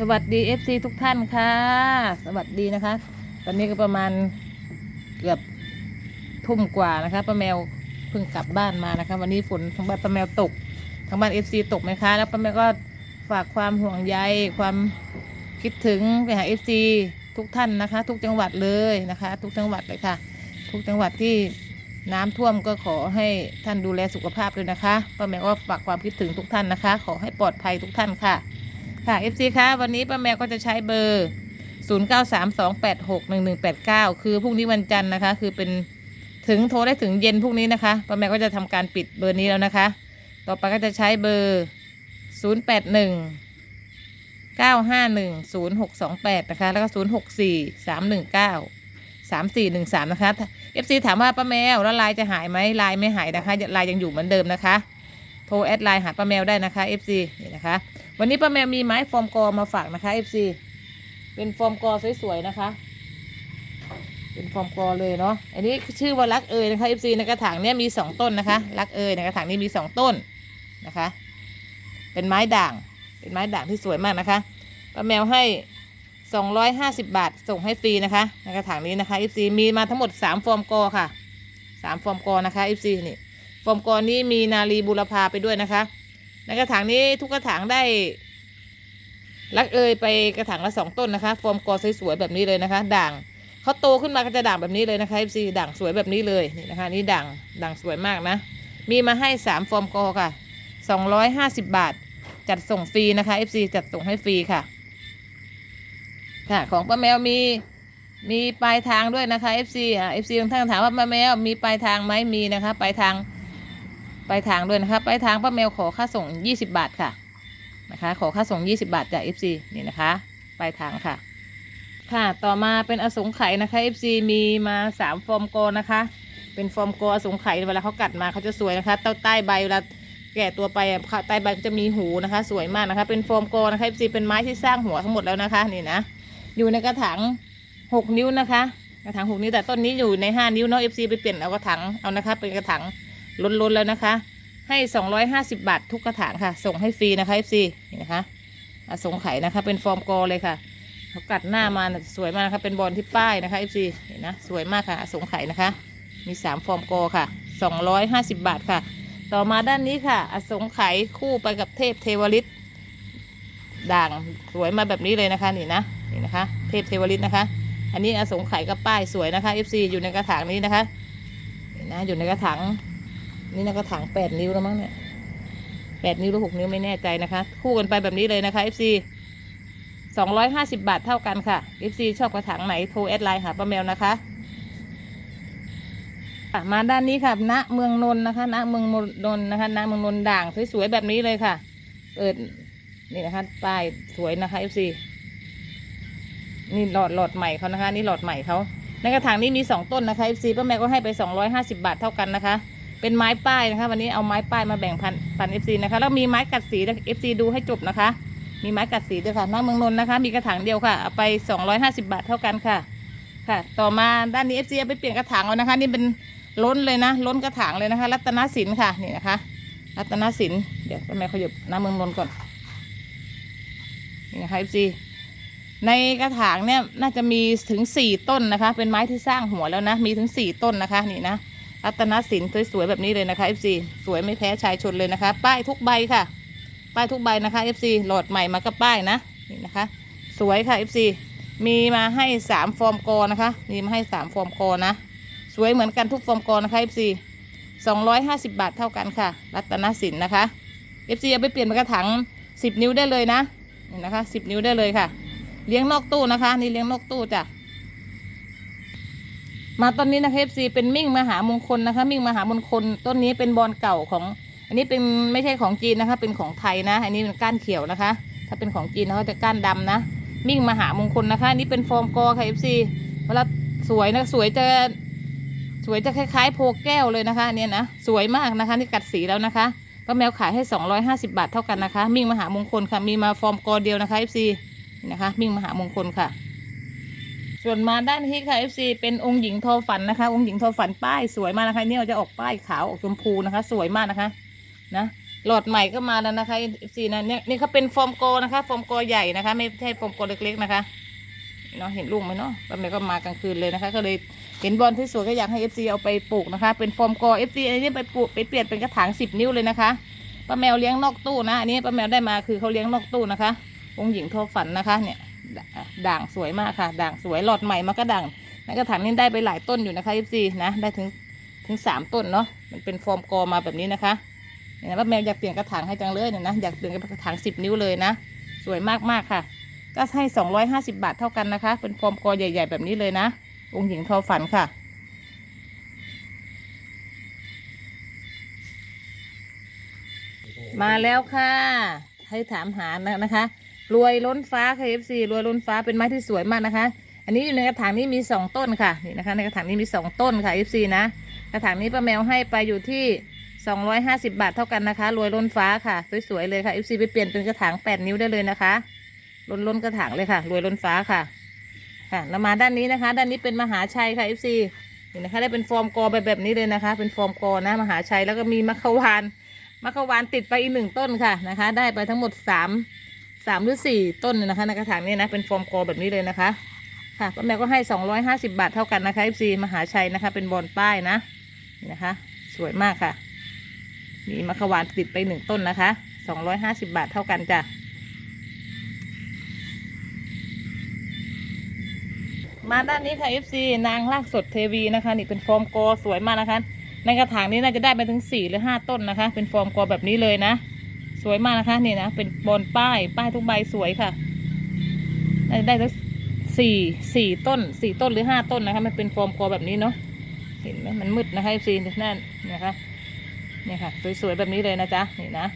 สวัสดี FC ทุกท่านค่ะ สวัสดีนะคะ ตอนนี้ก็ประมาณเกือบทุ่มกว่านะคะป้าแมวเพิ่งกลับบ้านมานะคะ วันนี้ฝนทางบ้านป้าแมวตกทางบ้าน FC ตกไหมคะ แล้วป้าแมวก็ฝากความห่วงใยความคิดถึงไปหา FC ทุกท่านนะคะ ทุกจังหวัดเลยนะคะ ทุกจังหวัดเลยค่ะ ทุกจังหวัดที่น้ำท่วมก็ขอให้ท่านดูแลสุขภาพด้วยนะคะป้าแมวก็ฝากความคิดถึงทุกท่านนะคะ ขอให้ปลอดภัยทุกท่านค่ะ ค่ะ FC คะวันนี้ป้าแมวก็จะใช้เบอร์ 0932861189 คือพรุ่งนี้วันจันทร์นะคะ คือเป็นถึงโทรได้ถึงเย็นพรุ่งนี้นะคะป้าแมวก็จะทำการปิดเบอร์นี้แล้วนะคะ ต่อไปก็จะใช้เบอร์ 081 951 0628 นะคะ แล้วก็ 064 319 3413 นะคะ FC ถามว่าป้าแมวแล้วไลน์จะหายไหมไลน์ไม่หายนะคะไลน์ยังอยู่เหมือนเดิมนะคะ โทรแอดไลน์หาป้าแมวได้นะคะ FC นี่นะคะ วันนี้ป้าแมวมีไม้ฟอร์มกอมาฝากนะคะ FC เป็นฟอร์มกอสวยๆนะคะ เป็นฟอร์มกอเลยเนาะ อันนี้ชื่อว่ารักเอยนะคะ FC ในกระถางเนี้ยมีสองต้นนะคะรักเอยในกระถางนี้มีสองต้นนะคะ เป็นไม้ด่าง เป็นไม้ด่างที่สวยมากนะคะป้าแมวให้สองร้อยห้าสิบบาทส่งให้ฟรีนะคะ ในกระถางนี้นะคะ FC มีมาทั้งหมดสามฟอร์มกอค่ะสามฟอร์มกอนะคะ FC นี่ฟอร์มกอนี้มีนาลีบุรพาไปด้วยนะคะ ในกระถางนี้ทุกกระถางได้รักเอยไปกระถางละสองต้นนะคะ ฟอร์มกอสวยๆแบบนี้เลยนะคะ ด่างเขาโตขึ้นมาก็จะด่างแบบนี้เลยนะคะ FC ด่างสวยแบบนี้เลยนี่นะคะ นี่ด่างด่างสวยมากนะ มีมาให้สามฟอร์มกอค่ะสองร้อยห้าสิบบาท จัดส่งฟรีนะคะ FC จัดส่งให้ฟรีค่ะ ค่ะ ของป้าแมวมีมีปลายทางด้วยนะคะ FC อะ FC บางท่านถามว่าป้าแมวมีปลายทางไหมมีนะคะ ปลายทาง ปลายทางด้วยนะคะปลายทางป้าแมวขอค่าส่ง 20 บาทค่ะนะคะ ขอค่าส่ง 20 บาทจาก FC นี่นะคะปลายทางค่ะ ค่ะต่อมาเป็นอสงไขยนะคะ FC มีมา3ฟอร์มโกนะคะ เป็นฟอร์มโกอสงไขยเวลาเขากัดมาเขาจะสวยนะคะใต้ใต้ใบเวลาแก่ตัวไปใต้ใบจะมีหูนะคะ สวยมากนะคะ เป็นฟอร์มโกนะคะ FC เป็นไม้ที่สร้างหัวทั้งหมดแล้วนะคะนี่นะอยู่ในกระถาง6 นิ้วนะคะ กระถาง6นิ้วแต่ต้นนี้อยู่ใน 5 นิ้วเนาะ FC ไปเปลี่ยนเอากระถางเอานะคะ เป็นกระถาง ล้นๆแล้วนะคะ ให้ 250 บาททุกกระถางค่ะ ส่งให้ฟรีนะคะ FC นี่นะคะอสงไขยนะคะ เป็นฟอร์มกอเลยค่ะเขากัดหน้ามาน่ะสวยมากนะคะเป็นบอลที่ป้ายนะคะ FC นี่นะสวยมากค่ะอสงไขยนะคะ มี 3 ฟอร์มกอค่ะ 250 บาทค่ะ ต่อมาด้านนี้ค่ะ อสงไขยคู่ไปกับเทพเทวฤทธิ์ด่างสวยมาแบบนี้เลยนะคะนี่นะนี่นะคะ เทพเทวฤทธิ์นะคะ อันนี้อสงไขยกับป้ายสวยนะคะ FC อยู่ในกระถางนี้นะคะนี่นะอยู่ในกระถาง นี่นะกระถางแปดนิ้วแล้วมั้งเนี่ยแปดนิ้วหรือหกนิ้วไม่แน่ใจนะคะ คู่กันไปแบบนี้เลยนะคะ FC สองร้อยห้าสิบาทเท่ากันค่ะ FC ชอบกระถางไหนโทรแอดไลน์หาป้าแมวนะคะมาด้านนี้ค่ะณเมืองนนท์นะคะณเมืองนนท์นะคะณเมืองนนท์ด่างสวยๆแบบนี้เลยค่ะ เปิดนี่นะคะป้ายสวยนะคะ FC นี่หลอดหลอดใหม่เขานะคะ นี่หลอดใหม่เขาในกระถางนี้มีสองต้นนะคะ FC ป้าแมวก็ให้ไปสองร้อยห้าสิบาทเท่ากันนะคะ เป็นไม้ป้ายนะคะ วันนี้เอาไม้ป้ายมาแบ่งพันพันเอฟซีนะคะแล้วมีไม้กัดสีเอฟซีดูให้จบนะคะ มีไม้กัดสีด้วยค่ะน้าเมืองนนท์นะคะ มีกระถางเดียวค่ะเอาไปสองร้อยห้าสิบาทเท่ากันค่ะ ค่ะ ต่อมาด้านนี้เอฟซีเอาไปเปลี่ยนกระถางเอานะคะ นี่เป็นล้นเลยนะ ล้นกระถางเลยนะคะ รัตนสินค่ะนี่นะคะ รัตนสินเดี๋ยวป้าแม่ขยับน้าเมืองนนท์ก่อนนี่นะคะเอฟซีในกระถางเนี่ยน่าจะมีถึงสี่ต้นนะคะ เป็นไม้ที่สร้างหัวแล้วนะ มีถึงสี่ต้นนะคะ นี่นะ รัตนสินสวยๆแบบนี้เลยนะคะ FC สวยไม่แพ้ชายชนเลยนะคะ ป้ายทุกใบค่ะ ป้ายทุกใบนะคะ FC โหลดใหม่มากับป้ายนะนี่นะคะ สวยค่ะ FC มีมาให้สามฟอร์มกอนะคะ มีมาให้สามฟอร์มกอนะ สวยเหมือนกันทุกฟอร์มกอนะคะ FC สองร้อยห้าสิบบาทเท่ากันค่ะ รัตนสินนะคะ FC เอาไปเปลี่ยนเป็นกระถางสิบนิ้วได้เลยนะนี่นะคะสิบนิ้วได้เลยค่ะ เลี้ยงนอกตู้นะคะ นี่เลี้ยงนอกตู้จ้ะ มาต้นนี้นะคะ FC เป็นมิ่งมหามงคลนะคะ มิ่งมหามงคลต้นนี้เป็นบอลเก่าของ อันนี้เป็นไม่ใช่ของจีนนะคะ เป็นของไทยนะ อันนี้เป็นก้านเขียวนะคะ ถ้าเป็นของจีนเขาจะก้านดำนะ มิ่งมหามงคลนะคะอันนี้เป็นฟอร์มกอค่ะ FC เวลาสวยนะสวยจะสวยจะคล้ายๆ โพแก้วเลยนะคะเนี่ยนะสวยมากนะคะนี่กัดสีแล้วนะคะป้าแมวขายให้ 250 บาทเท่ากันนะคะ มิ่งมหามงคลค่ะมีมาฟอร์มกอเดียวนะคะ FC นะคะ มิ่งมหามงคลค่ะ ส่วนมาด้านนี้ค่ะ FC เป็นองค์หญิงทอฝันนะคะ องค์หญิงทอฝันป้ายสวยมากนะคะเนี่ยจะออกป้ายขาวออกชมพูนะคะ สวยมากนะคะนะหลอดใหม่ก็มาแล้วนะคะ FC นะเนี่ยนี่เขาเป็นโฟมโกนะคะโฟมโกใหญ่นะคะ ไม่ใช่โฟมโกเล็กๆนะคะเนาะเห็นลูกไหมเนาะป้าแมวก็มากลางคืนเลยนะคะ ก็เลยเห็นบอลที่สวยก็อยากให้ FC เอาไปปลูกนะคะ เป็นโฟมโก FC อันนี้ไปปลูกไปเปลี่ยนเป็นกระถาง10นิ้วเลยนะคะป้าแมวเลี้ยงนอกตู้นะอันนี้ป้าแมวได้มาคือเขาเลี้ยงนอกตู้นะคะ องค์หญิงโทอฝันนะคะเนี่ย ด่างสวยมากค่ะ ด่างสวยหลอดใหม่มาก็ด่างในกระถางนี้ได้ไปหลายต้นอยู่นะคะ FC นะได้ถึงถึงสามต้นเนาะมันเป็นโฟมโกมาแบบนี้นะคะเนี่ยนะป้าแมวอยากเปลี่ยนกระถางให้จังเลยเนี่ยนะอยากเปลี่ยนกระถางสิบนิ้วเลยนะ สวยมากๆค่ะ ก็ให้สองร้อยห้าสิบาทเท่ากันนะคะ เป็นฟอร์มกอใหญ่ ๆ แบบนี้เลยนะองค์หญิงทอฝันค่ะมาแล้วค่ะให้ถามหานะคะ รวยล้นฟ้าค่ะเอฟซีรวยล้นฟ้าเป็นไม้ที่สวยมากนะคะ อันนี้อยู่ในกระถางนี้มีสองต้นค่ะนี่นะคะในกระถางนี้มีสองต้นค่ะเอฟซีนะกระถางนี้ป้าแมวให้ไปอยู่ที่ 250 บาทเท่ากันนะคะ รวยล้นฟ้าค่ะสวยๆเลยค่ะ FC ไปเปลี่ยนเป็นกระถาง 8 นิ้วได้เลยนะคะล้นล้นกระถางเลยค่ะ รวยล้นฟ้าค่ะค่ะแล้วมาด้านนี้นะคะ ด้านนี้เป็นมหาชัยค่ะ FC เห็นนะคะได้เป็นฟอร์มกอไปแบบนี้เลยนะคะ เป็นฟอร์มกอนะมหาชัยแล้วก็มีมะขวานมะขวานติดไปอีกหนึ่งต้นค่ะนะคะ ได้ไปทั้งหมด3 3หรือ4ต้นนะคะในกระถางนี้นะเป็นฟอร์มกอแบบนี้เลยนะคะค่ะป้าแมวก็ให้250บาทเท่ากันนะคะ FC มหาชัยนะคะ เป็นบอลป้ายนะนี่นะคะ สวยมากค่ะ มีมะขวานติดไปหนึ่งต้นนะคะสองร้อยห้าสิบบาทเท่ากันจ้ะมาด้านนี้ค่ะ FC นางลากสดเทวีนะคะ นี่เป็นฟอร์มกอสวยมากนะคะ ในกระถางนี้น่าจะได้ไปถึงสี่หรือห้าต้นนะคะ เป็นฟอร์มกอแบบนี้เลยนะ วยมากนะคะนี่นะเป็นบอลป้ายป้ายทุกใบสวยค่ะน่าจะได้สักสี่สี่ต้นสี่ต้นหรือห้าต้นนะคะ มันเป็นฟอร์มกอแบบนี้เนาะเห็นไหมมันมืดนะคะ FC นั่นนะคะเนี่ยค่ะ สวยๆแบบนี้เลยนะจ๊ะนี่นะ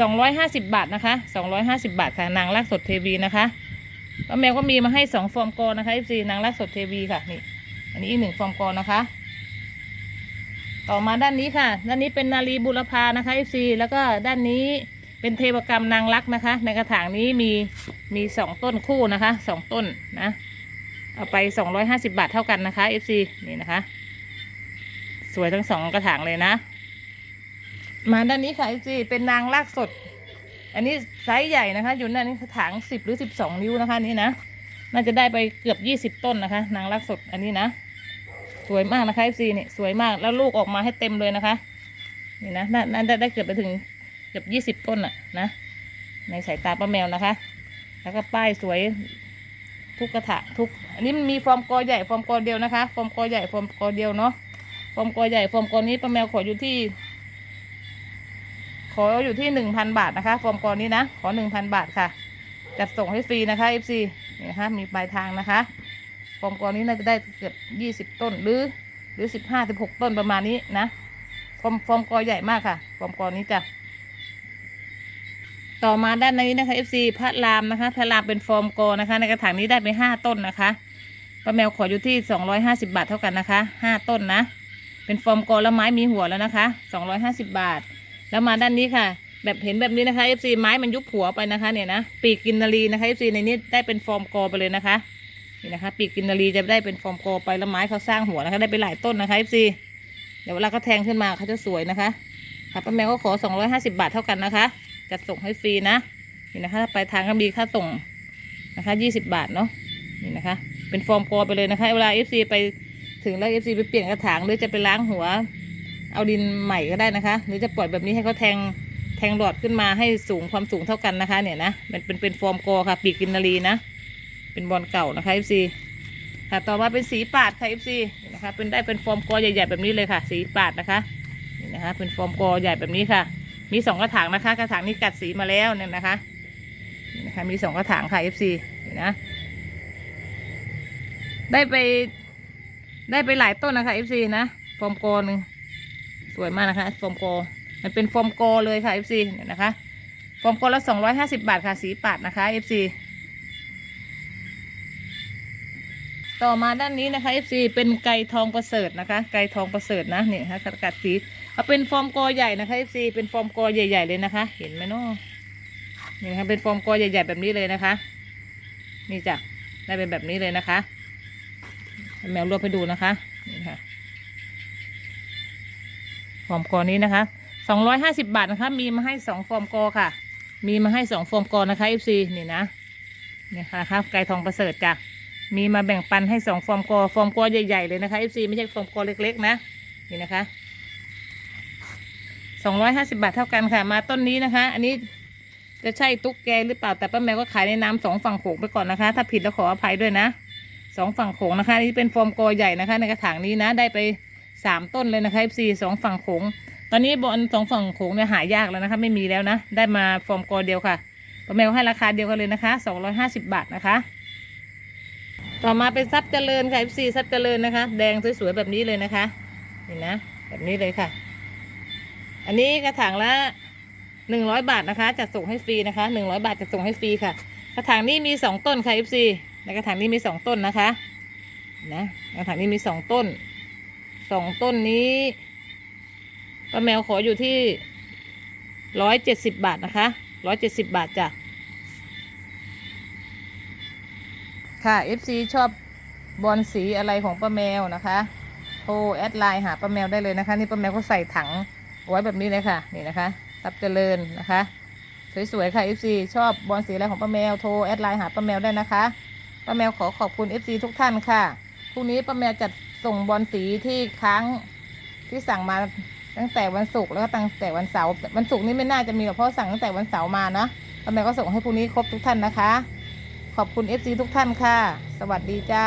สองร้อยห้าสิบบาทนะคะสองร้อยห้าสิบาทค่ะนางลากสดเทวีนะคะป้าแมวก็มีมาให้สองฟอร์มกอนะคะเอฟซีนางลากสดเทวีค่ะนี่อันนี้อีกหนึ่งฟอร์มกอนะคะ ต่อมาด้านนี้ค่ะ ด้านนี้เป็นนาลีบุรพานะคะเอฟซีแล้วก็ด้านนี้เป็นเทวกรรมนางรักนะคะ ในกระถางนี้มีมีสองต้นคู่นะคะสองต้นนะเอาไปสองร้อยห้าสิบาทเท่ากันนะคะเอฟซีนี่นะคะ สวยทั้งสองกระถางเลยนะ มาด้านนี้ค่ะจีเป็นนางลากสด อันนี้ไซส์ใหญ่นะคะ อยู่นั่นนี่กระถางสิบหรือสิบสองนิ้วนะคะนี่นะ น่าจะได้ไปเกือบยี่สิบต้นนะคะ นางลากสดอันนี้นะ สวยมากนะคะซีเนี่ยสวยมากแล้วลูกออกมาให้เต็มเลยนะคะ นี่นะน่าน่าได้เกือบไปถึงเกือบยี่สิบต้นอะนะ ในสายตาป้าแมวนะคะ แล้วก็ป้ายสวยทุกกระถางทุก อันนี้มันมีฟอร์มกอใหญ่ฟอร์มกอเดียวนะคะ ฟอร์มกอใหญ่ฟอร์มกอเดียวเนาะ ฟอร์มกอใหญ่ฟอร์มกอนี้ป้าแมวขออยู่ที่ ขออยู่ที่หนึ่งพันบาทนะคะ ฟอร์มกอนี้นะ ขอหนึ่งพันบาทค่ะ จัดส่งให้ฟรีนะคะ FC นี่นะคะมีปลายทางนะคะ ฟอร์มกอนี้น่าจะได้เกือบยี่สิบต้นหรือหรือสิบห้าสิบหกต้นประมาณนี้นะฟอมฟอมกอใหญ่มากค่ะฟอมกอนี้จ้ะต่อมาด้านนี้นะคะ FC พระรามนะคะพระรามเป็นฟอร์มกอนะคะ ในกระถางนี้ได้ไปห้าต้นนะคะป้าแมวขออยู่ที่สองร้อยห้าสิบาทเท่ากันนะคะห้าต้นนะ เป็นฟอร์มกอแล้วไม้มีหัวแล้วนะคะสองร้อยห้าสิบาท แล้วมาด้านนี้ค่ะ แบบเห็นแบบนี้นะคะ FC ไม้มันยุบหัวไปนะคะเนี่ยนะปีกกินนารีนะคะ FC ในนี้ได้เป็นฟอร์มกอไปเลยนะคะ นี่นะคะปีกกินนารีจะได้เป็นฟอร์มกอไปแล้วไม้เขาสร้างหัวนะคะได้ไปหลายต้นนะคะ FC เดี๋ยวเวลาเขาแทงขึ้นมาเขาจะสวยนะคะค่ะป้าแมวก็ขอสองร้อยห้าสิบาทเท่ากันนะคะจัดส่งให้ฟรีนะนี่นะคะไปทางก็มีค่าส่งนะคะยี่สิบาทเนาะนี่นะคะ เป็นฟอร์มกอไปเลยนะคะเวลา FC ไปถึงแล้ว FC ไปเปลี่ยนกระถางหรือจะไปล้างหัว เอาดินใหม่ก็ได้นะคะ หรือจะปล่อยแบบนี้ให้เขาแทงแทงหลอดขึ้นมาให้สูงความสูงเท่ากันนะคะ เนี่ยนะเป็นเป็นเป็นฟอร์มกอค่ะ ปีกกินนารีนะ เป็นบอลเก่านะคะ FC ค่ะต่อมาเป็นสีปาดค่ะ FC นะคะเป็นได้เป็นฟอร์มกอใหญ่ๆแบบนี้เลยค่ะ สีปาดนะคะนี่นะคะ เป็นฟอร์มกอใหญ่แบบนี้ค่ะ มีสองกระถางนะคะ กระถางนี้กัดสีมาแล้วเนี่ยนะคะนี่นะคะมีสองกระถางค่ะ FC นี่นะได้ไปได้ไปหลายต้นนะคะ FC นะฟอร์มโกหนึ่งสวยมากนะคะฟอร์มโกมันเป็นฟอร์มโกเลยค่ะ FC เนี่ยนะคะฟอร์มโกละสองร้อยห้าสิบาทค่ะสีปาดนะคะ FC ต่อมาด้านนี้นะคะ FC เป็นไก่ทองประเสริฐนะคะ ไก่ทองประเสริฐนะนี่นะคะกัดสีเอาเป็นฟอร์มโกใหญ่นะคะ FC เป็นฟอร์มโกใหญ่ ๆ เลยนะคะ เห็นไหมเนาะนี่นะคะเป็นฟอร์มกอใหญ่ ๆ แบบนี้เลยนะคะ นี่จ้ะได้เป็นแบบนี้เลยนะคะแมวรวบให้ดูนะคะนี่ค่ะฟอร์มกอนี้นะคะสองร้อยห้าสิบบาทนะคะ มีมาให้สองฟอร์มกอค่ะ มีมาให้สองฟอร์มกอนะคะ FC นี่นะนี่ค่ะนะคะไก่ทองประเสริฐจ้ะ มีมาแบ่งปันให้สองฟอร์มกอฟอร์มกอใหญ่ๆเลยนะคะ FC ไม่ใช่ฟอร์มกอเล็กๆนะนี่นะคะสองร้อยห้าสิบาทเท่ากันค่ะ มาต้นนี้นะคะ อันนี้จะใช่ตุ๊กแกหรือเปล่าแต่ป้าแมวก็ขายในน้ำสองฝั่งโขงไปก่อนนะคะ ถ้าผิดแล้วขออภัยด้วยนะสองฝั่งโขงนะคะนี่เป็นฟอร์มกอใหญ่นะคะ ในกระถางนี้นะได้ไปสามต้นเลยนะคะ FC สองฝั่งโขงตอนนี้บอลสองฝั่งโขงเนี่ยหายากแล้วนะคะ ไม่มีแล้วนะ ได้มาฟอร์มกอเดียวค่ะป้าแมวให้ราคาเดียวกันเลยนะคะสองร้อยห้าสิบบาทนะคะ ต่อมาเป็นซับเจริญค่ะ FC ซับเจริญนะคะ แดงสวยๆแบบนี้เลยนะคะนี่นะแบบนี้เลยค่ะ อันนี้กระถางละหนึ่งร้อยบาทนะคะจัดส่งให้ฟรีนะคะหนึ่งร้อยบาทจัดส่งให้ฟรีค่ะ กระถางนี้มีสองต้นค่ะ FC ในกระถางนี้มีสองต้นนะคะนะกระถางนี้มีสองต้นสองต้นนี้ป้าแมวขออยู่ที่ร้อยเจ็ดสิบบาทนะคะร้อยเจ็ดสิบบาทจ้ะ ค่ะ FC ชอบบอลสีอะไรของป้าแมวนะคะโทรแอดไลน์หาป้าแมวได้เลยนะคะ นี่ป้าแมวก็ใส่ถังไว้แบบนี้เลยค่ะ นี่นะคะทับเจริญนะคะ สวยๆค่ะ FC ชอบบอลสีอะไรของป้าแมวโทรแอดไลน์หาป้าแมวได้นะคะป้าแมวขอขอบคุณ FC ทุกท่านค่ะพรุ่งนี้ป้าแมวจัดส่งบอลสีที่ค้างที่สั่งมาตั้งแต่วันศุกร์แล้วก็ตั้งแต่วันเสาร์วันศุกร์นี่ไม่น่าจะมีหรอกเพราะสั่งตั้งแต่วันเสาร์มานะป้าแมวก็ส่งให้พรุ่งนี้ครบทุกท่านนะคะ ขอบคุณ FC ทุกท่านค่ะ สวัสดีจ้า